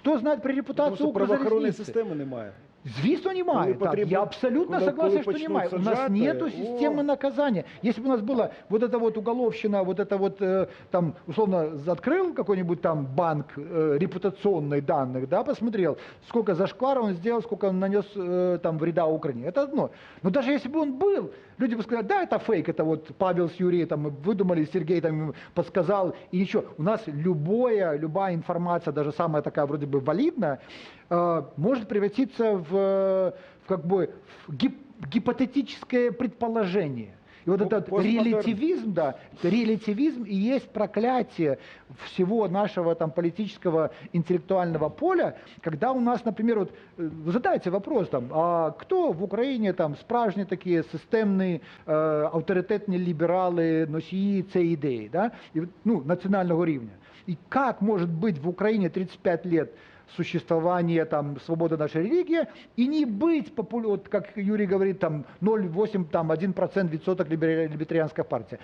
Хто знає про Тому репутацію що правоохоронної Укрзалізниці? системи немає. Звісно, немає. Коли Так, потрібно- я абсолютно коли- согласен, коли что почнут немає. У нас саджати, нету о. системы наказания. Если бы у нас была вот эта вот уголовщина, вот это вот, э, там, условно, открыл какой-нибудь там банк э, репутационных данных, да, посмотрел, сколько зашквара он сделал, сколько он нанес э, там вреда Украине. Это одно. Но даже если бы он был, люди бы сказали, да, это фейк, это вот Павел с Юрием там выдумали, Сергей там им подсказал, и ничего. У нас любое, любая информация, даже самая такая вроде бы валидная, э, может превратиться в, э, в как бы в гип- гипотетическое предположение. И вот Ну, этот постмодерн. релятивизм, да, релятивизм и есть проклятие всего нашего там политического интеллектуального поля, когда у нас, например, вот э, вы задаете вопрос там, а кто в Украине там справжні такі системні, е, авторитетні ліберали, носії цієї ідеї, да, і, от, ну, національного рівня. И как может быть в Украине 35 лет существования там, свободы нашей религии и не быть, попу- вот, как Юрий говорит, там 0,8, там 1% відсоток либертарианская партия.